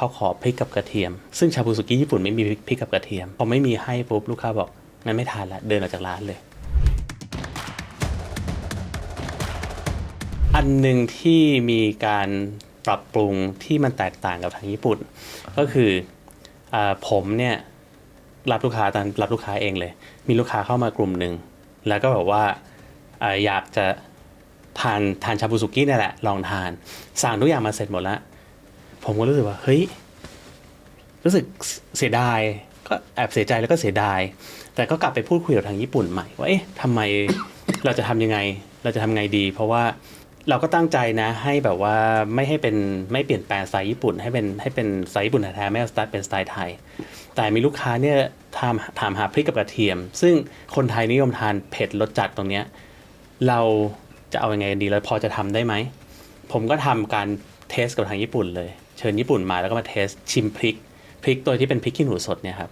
เขาขอพริกกับกระเทียม ซึ่งชาบูสุกี้ญี่ปุ่นไม่มีพริกกับกระเทียม พอไม่มีให้ปุ๊บลูกค้าบอกงั้นไม่ทานละเดินออกจากร้านเลย อันหนึ่งที่มีการปรับปรุงที่มันแตกต่างกับทางญี่ปุ่น ก็คืออผมเนี่ยรับลูกค้าตอนรับลูกค้าเองเลย มีลูกค้าเข้ามากลุ่มหนึ่งแล้วก็แบบว่าอาอยากจะทานทานชาบูสุกี้นี่แหละลองทานสั่งทุกอย่างมาเสร็จหมดแล้ว ผมก็รู้สึกว่าเฮ้ยรู้สึกเสียดาย ก็แอบเสียใจแล้วก็เสียดาย แต่ก็กลับไปพูดคุยกับทางญี่ปุ่นใหม่ว่าเอ๊ะทำไมเราจะทำยังไง เราจะทำไงดี เพราะว่าเราก็ตั้งใจนะ ให้แบบว่าไม่ให้เป็นไม่เปลี่ยนแปลงสไตล์ญี่ปุ่น ให้เป็นให้เป็นสไตล์ญี่ปุ่นแท้ๆไม่เอาสไตล์เป็นสไตล์ไทย แต่มีลูกค้าเนี่ยถามถามหาพริกกับกระเทียม ซึ่งคนไทยนิยมทานเผ็ดรสจัดตรงเนี้ยเราจะเอาอยัางไงดีเราพอจะทำได้ไหม ผมก็ทำการเทสกับทางญี่ปุ่นเลย เชิญญี่ปุ่นมาแล้วก็มาเทสชิมพริกพริกตัวที่เป็นพริกขี้หนูสดเนี่ยครับ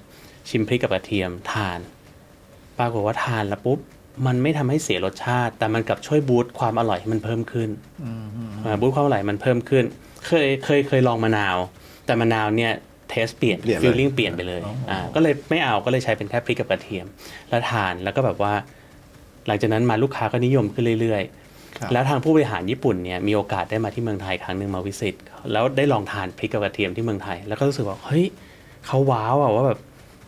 ชิมพริกกับกระเทียมทาน ปรากฏว่าทานแล้วปุ๊บมันไม่ทำให้เสียรสชาติ แต่มันกลับช่วยบูตความอร่อยให้มันเพิ่มขึ้นอ่าบูตความอร่อยมันเพิ่มขึ้น เคยเคยเคยลองมะนาว แต่มะนาวเนี่ยเทสเปลี่ยนเปลี่ยนเลยฟิลลิ่งเปลี่ยนไปเลยอ่าก็เลยไม่เอาก็เลยใช้เป็นแค่พริกกับกระเทียม แล้วทานแล้วก็แบบว่า หลังจากนั้นมาลูกค้าก็นิยมขึ้นเรื่อยครับๆ แล้วทางผู้บริหารญี่ปุ่นเนี่ยมีโอกาสได้มาที่เมืองไทยครั้งหนึ่งมาวิสิตแล้วได้ลองทานพริกกับกระเทียมที่เมืองไทย แล้วก็รู้สึกว่าเฮ้ยเขาว้าวอะว่าแบบ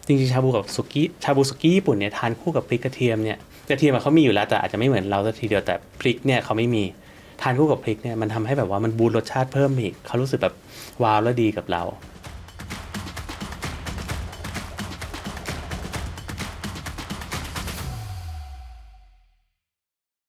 จริงๆชาบูกับสุกี้ชาบูสุกี้ญี่ปุ่นเนี่ยทานคู่กับพริกกระเทียมเนี่ยกระเทียมเขามีอยู่แล้วแต่อาจจะไม่เหมือนเราสักทีเดียวแต่พริกเนี่ยเขาไม่มีทานคู่กับพริกเนี่ยมันทำให้แบบว่ามันบูรรสชาติเพิ่มอีกเขารู้สึกแบบว้าวและดีกับเรา